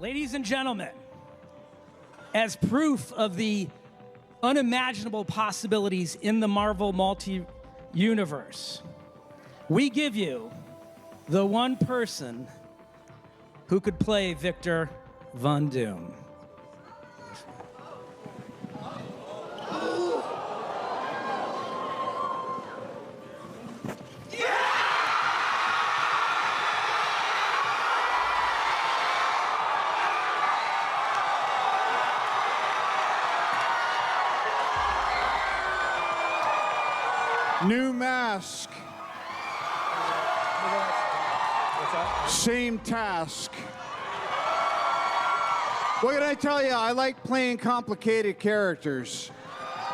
Ladies and gentlemen, as proof of the unimaginable possibilities in the Marvel multi universe, we give you the one person who could play Victor Von Doom. New mask. Same task. What can I tell you? I like playing complicated characters.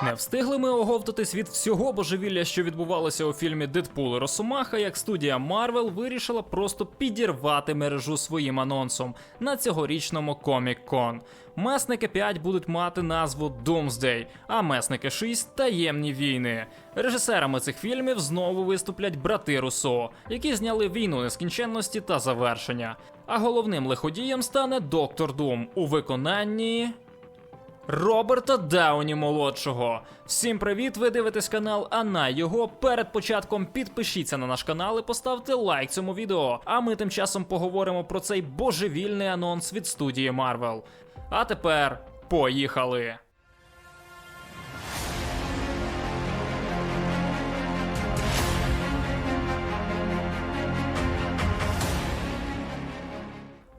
Не встигли ми оговтатись від всього божевілля, що відбувалося у фільмі Дедпул і Росомаха, як студія Марвел вирішила просто підірвати мережу своїм анонсом на цьогорічному Comic Con. Месники 5 будуть мати назву Doomsday, а Месники 6 таємні війни. Режисерами цих фільмів знову виступлять брати Руссо, які зняли війну нескінченності та завершення. А головним лиходієм стане Доктор Дум у виконанні. Роберта Дауні молодшого. Всім привіт! Ви дивитесь канал, а на його перед початком підпишіться на наш канал і поставте лайк цьому відео. А ми тим часом поговоримо про цей божевільний анонс від студії Marvel. А тепер поїхали!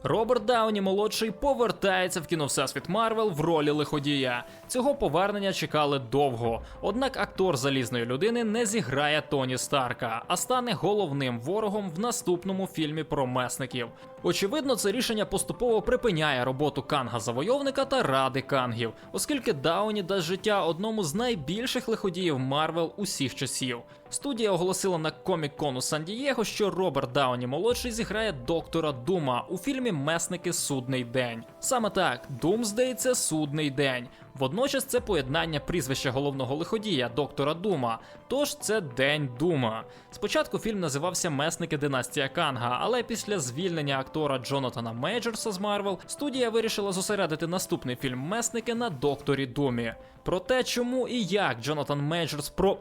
Роберт Дауні молодший повертається в кіно Всесвіт Марвел в ролі лиходія. Цього повернення чекали довго. Однак актор залізної людини не зіграє Тоні Старка, а стане головним ворогом в наступному фільмі про месників. Очевидно, це рішення поступово припиняє роботу Канга завойовника та ради Кангів, оскільки Дауні дасть життя одному з найбільших лиходіїв Марвел усіх часів. Студія оголосила на Комік-Кону Сан-Дієго, що Роберт Дауні молодший зіграє доктора Дума у фільмі Месники Судний день. Саме так, Думсдей це судний день. Водночас це поєднання прізвища головного лиходія доктора Дума. Тож це День Дума. Спочатку фільм називався Месники Династія Канга, але після звільнення актора Джонатана Мейджорса з Марвел студія вирішила зосередити наступний фільм Месники на докторі Думі. Про те, чому і як Джонатан Мейджорс про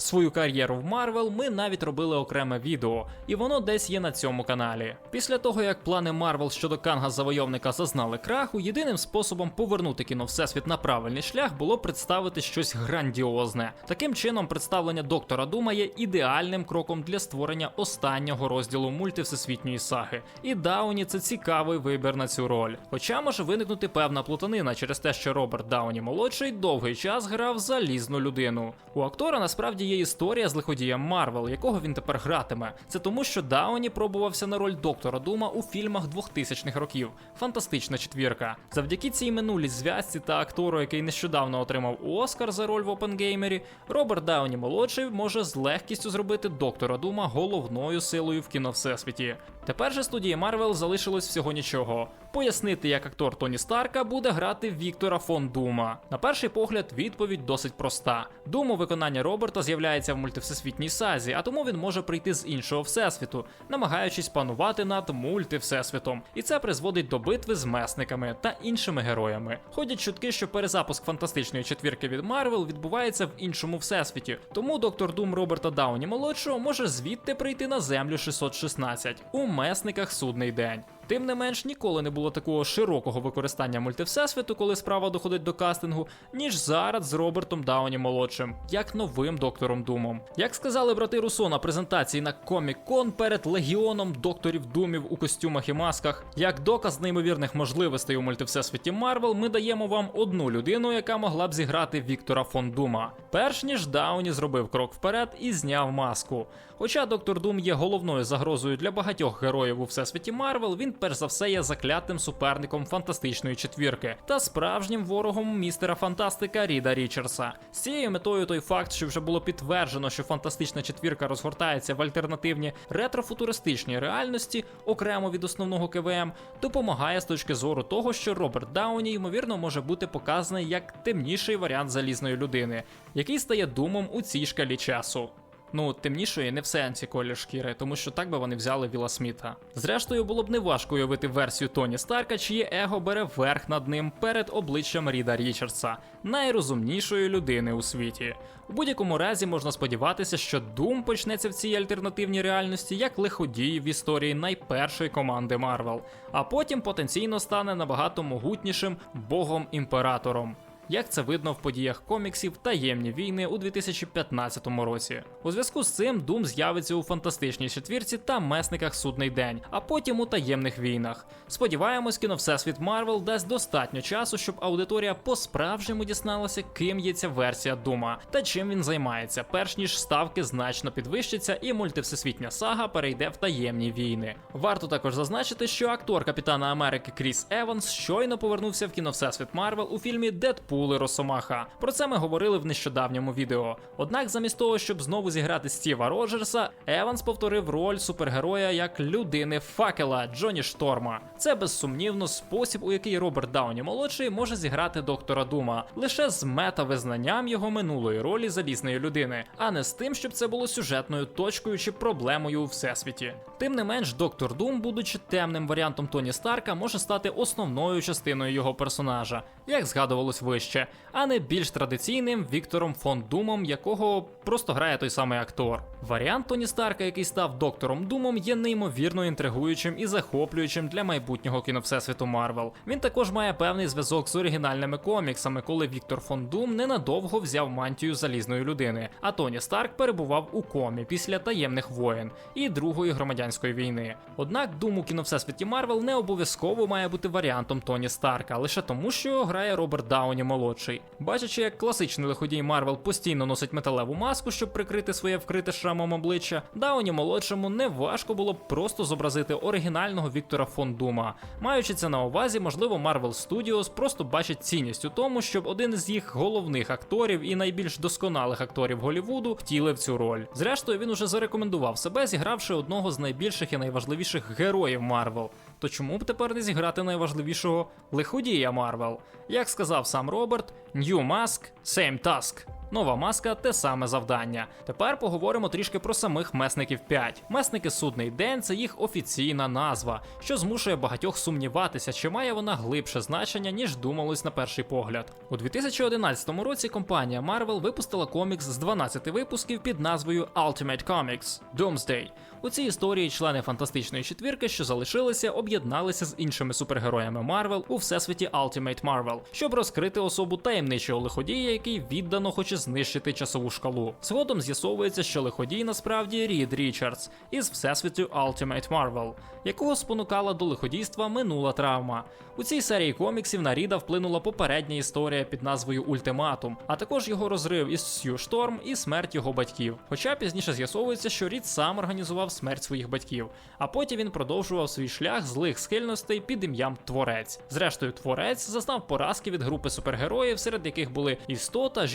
Свою кар'єру в Марвел ми навіть робили окреме відео, і воно десь є на цьому каналі. Після того, як плани Марвел щодо Канга завойовника зазнали краху, єдиним способом повернути кіно Всесвіт на правильний шлях було представити щось грандіозне. Таким чином, представлення доктора Дума є ідеальним кроком для створення останнього розділу мультивсесвітньої саги. І Дауні це цікавий вибір на цю роль. Хоча може виникнути певна плутанина через те, що Роберт Дауні молодший довгий час грав залізну людину. У актора насправді є історія з лиходієм Марвел, якого він тепер гратиме. Це тому, що Дауні пробувався на роль доктора Дума у фільмах 2000-х років. Фантастична четвірка. Завдяки цій минулій зв'язці та актору, який нещодавно отримав Оскар за роль в Опенгеймері, Роберт Дауні молодший може з легкістю зробити доктора Дума головною силою в кіно всесвіті. Тепер же студії Марвел залишилось всього нічого. Пояснити, як актор Тоні Старка буде грати Віктора фон Дума. На перший погляд, відповідь досить проста. Дум у виконанні Роберта з'являється в мультивсесвітній сазі, а тому він може прийти з іншого всесвіту, намагаючись панувати над мультивсесвітом. І це призводить до битви з месниками та іншими героями. Ходять чутки, що перезапуск фантастичної четвірки від Марвел відбувається в іншому всесвіті. Тому доктор Дум Роберта Дауні молодшого може звідти прийти на землю 616 у месниках судний день. Тим не менш, ніколи не було такого широкого використання мультивсесвіту, коли справа доходить до кастингу, ніж зараз з Робертом Дауні молодшим, як новим доктором Думом. Як сказали брати Руссо на презентації на Комік-Кон перед легіоном докторів Думів у костюмах і масках, як доказ неймовірних можливостей у мультивсесвіті Марвел, ми даємо вам одну людину, яка могла б зіграти Віктора фон Дума. Перш ніж Дауні зробив крок вперед і зняв маску. Хоча доктор Дум є головною загрозою для багатьох героїв у всесвіті Марвел, він перш за все є заклятим суперником фантастичної четвірки та справжнім ворогом містера Фантастика Ріда Річардса. З цією метою той факт, що вже було підтверджено, що фантастична четвірка розгортається в альтернативні ретрофутуристичній реальності, окремо від основного КВМ, допомагає з точки зору того, що Роберт Дауні ймовірно може бути показаний як темніший варіант залізної людини, який стає думом у цій шкалі часу. Ну, темнішої не в сенсі колір шкіри, тому що так би вони взяли Віла Сміта. Зрештою, було б неважко уявити версію Тоні Старка, чиє его бере верх над ним перед обличчям Ріда Річардса, найрозумнішої людини у світі. У будь-якому разі можна сподіватися, що Дум почнеться в цій альтернативній реальності як лиходій в історії найпершої команди Марвел, а потім потенційно стане набагато могутнішим богом-імператором. Як це видно в подіях коміксів Таємні війни у 2015 році. У зв'язку з цим Дум з'явиться у фантастичній четвірці та месниках Судний день, а потім у таємних війнах. Сподіваємось, кіно Всесвіт Марвел дасть достатньо часу, щоб аудиторія по-справжньому дізналася, ким є ця версія Дума та чим він займається, перш ніж ставки значно підвищаться і мультивсесвітня сага перейде в таємні війни. Варто також зазначити, що актор Капітана Америки Кріс Еванс щойно повернувся в кіно Всесвіт Марвел у фільмі Дедпул і Росомаха. Про це ми говорили в нещодавньому відео. Однак, замість того, щоб знову зіграти Стіва Роджерса, Еванс повторив роль супергероя як людини факела Джоні Шторма. Це безсумнівно спосіб, у який Роберт Дауні молодший може зіграти доктора Дума лише з мета-визнанням його минулої ролі залізної людини, а не з тим, щоб це було сюжетною точкою чи проблемою у всесвіті. Тим не менш, доктор Дум, будучи темним варіантом Тоні Старка, може стати основною частиною його персонажа, як згадувалось вище, а не більш традиційним Віктором фон Думом, якого просто грає той самий актор. Варіант Тоні Старка, який став доктором Думом, є неймовірно інтригуючим і захоплюючим для майбутнього кіновсесвіту Марвел. Він також має певний зв'язок з оригінальними коміксами, коли Віктор фон Дум ненадовго взяв мантію залізної людини, а Тоні Старк перебував у комі після таємних воєн і Другої громадянської війни. Однак Дум у кіновсесвіті Марвел не обов'язково має бути варіантом Тоні Старка, лише тому, що грає Роберт Дауні молодший. Бачачи, як класичний лиходій Марвел постійно носить металеву маску, щоб прикрити своє вкрите шрамом обличчя, Дауні молодшому не важко було б просто зобразити оригінального Віктора фон Дума. Маючи це на увазі, можливо, Marvel Studios просто бачить цінність у тому, щоб один з їх головних акторів і найбільш досконалих акторів Голлівуду втілив цю роль. Зрештою, він уже зарекомендував себе, зігравши одного з найбільших і найважливіших героїв Марвел. То чому б тепер не зіграти найважливішого лиходія Марвел? Як сказав сам Роберт, New Mask, Same Task. Нова маска те саме завдання. Тепер поговоримо трішки про самих месників 5. Месники Судний день це їх офіційна назва, що змушує багатьох сумніватися, чи має вона глибше значення, ніж думалось на перший погляд. У 2011 році компанія Marvel випустила комікс з 12 випусків під назвою Ultimate Comics Doomsday. У цій історії члени фантастичної четвірки, що залишилися, об'єдналися з іншими супергероями Марвел у всесвіті Ultimate Marvel, щоб розкрити особу таємничого лиходія, який віддано хоче знищити часову шкалу. Згодом з'ясовується, що лиходій насправді Рід Річардс із всесвіту Ultimate Marvel, якого спонукала до лиходійства минула травма. У цій серії коміксів на Ріда вплинула попередня історія під назвою Ультиматум, а також його розрив із Сью Шторм і смерть його батьків. Хоча пізніше з'ясовується, що Рід сам організував смерть своїх батьків, а потім він продовжував свій шлях злих схильностей під ім'ям Творець. Зрештою, творець зазнав поразки від групи супергероїв, серед яких були істота,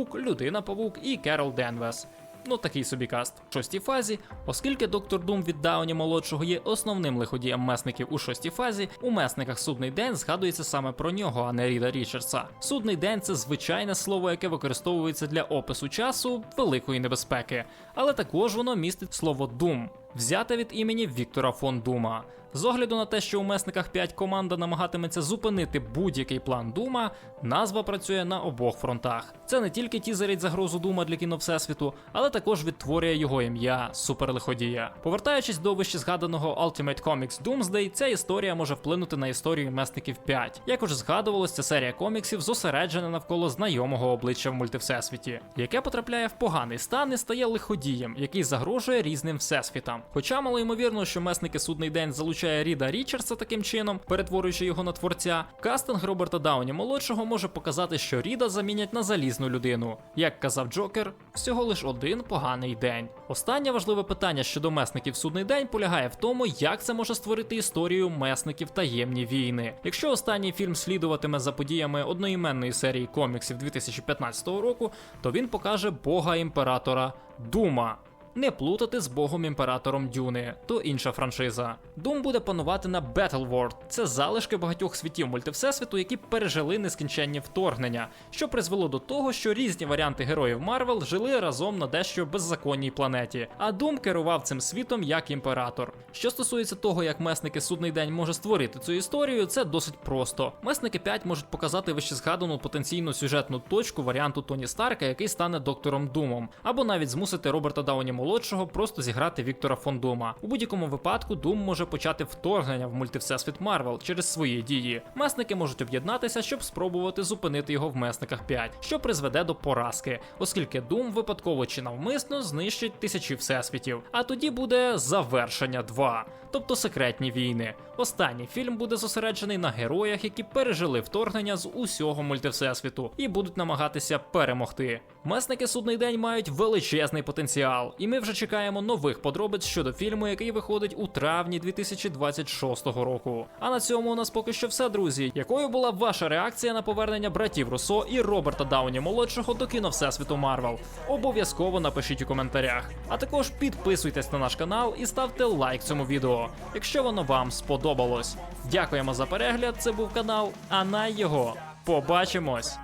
жінка-павук, людина-павук і Керол Денвес. Ну, такий собі каст. В шостій фазі, оскільки доктор Дум від Дауні молодшого є основним лиходієм месників у шостій фазі, у месниках судний день згадується саме про нього, а не Ріда Річардса. Судний день це звичайне слово, яке використовується для опису часу великої небезпеки, але також воно містить слово Дум, взяте від імені Віктора фон Дума. З огляду на те, що у месниках 5 команда намагатиметься зупинити будь-який план Дума, назва працює на обох фронтах. Це не тільки тізерить загрозу Дума для кіно Всесвіту, але також відтворює його ім'я суперлиходія. Повертаючись до вище згаданого Ultimate Comics Doomsday, ця історія може вплинути на історію месників 5. Як уже згадувалось, ця серія коміксів зосереджена навколо знайомого обличчя в мультивсесвіті, яке потрапляє в поганий стан і стає лиходієм, який загрожує різним всесвітам. Хоча мало ймовірно, що месники судний день залучає Ріда Річардса таким чином, перетворюючи його на творця, кастинг Роберта Дауні молодшого може показати, що Ріда замінять на залізну людину. Як казав Джокер, всього лиш один поганий день. Останнє важливе питання щодо месників судний день полягає в тому, як це може створити історію месників таємні війни. Якщо останній фільм слідуватиме за подіями одноіменної серії коміксів 2015 року, то він покаже бога імператора Дума. Не плутати з богом імператором Дюни, то інша франшиза. Doom буде панувати на Battleworld. Це залишки багатьох світів мультивсесвіту, які пережили нескінченні вторгнення, що призвело до того, що різні варіанти героїв Марвел жили разом на дещо беззаконній планеті. А Doom керував цим світом як імператор. Що стосується того, як месники судний день може створити цю історію, це досить просто. Месники 5 можуть показати вищезгадану потенційну сюжетну точку варіанту Тоні Старка, який стане доктором Думом, або навіть змусити Роберта Дауні молодшого просто зіграти Віктора фон Дума. У будь-якому випадку Дум може почати вторгнення в мультивсесвіт Марвел через свої дії. Месники можуть об'єднатися, щоб спробувати зупинити його в месниках 5, що призведе до поразки, оскільки Дум випадково чи навмисно знищить тисячі всесвітів. А тоді буде завершення 2, тобто секретні війни. Останній фільм буде зосереджений на героях, які пережили вторгнення з усього мультивсесвіту і будуть намагатися перемогти. Месники судний день мають величезний потенціал, і ми вже чекаємо нових подробиць щодо фільму, який виходить у травні 2026 року. А на цьому у нас поки що все, друзі. Якою була ваша реакція на повернення братів Руссо і Роберта Дауні молодшого до кіно Всесвіту Марвел? Обов'язково напишіть у коментарях. А також підписуйтесь на наш канал і ставте лайк цьому відео, якщо воно вам сподобалось. Дякуємо за перегляд. Це був канал Анай його. Побачимось!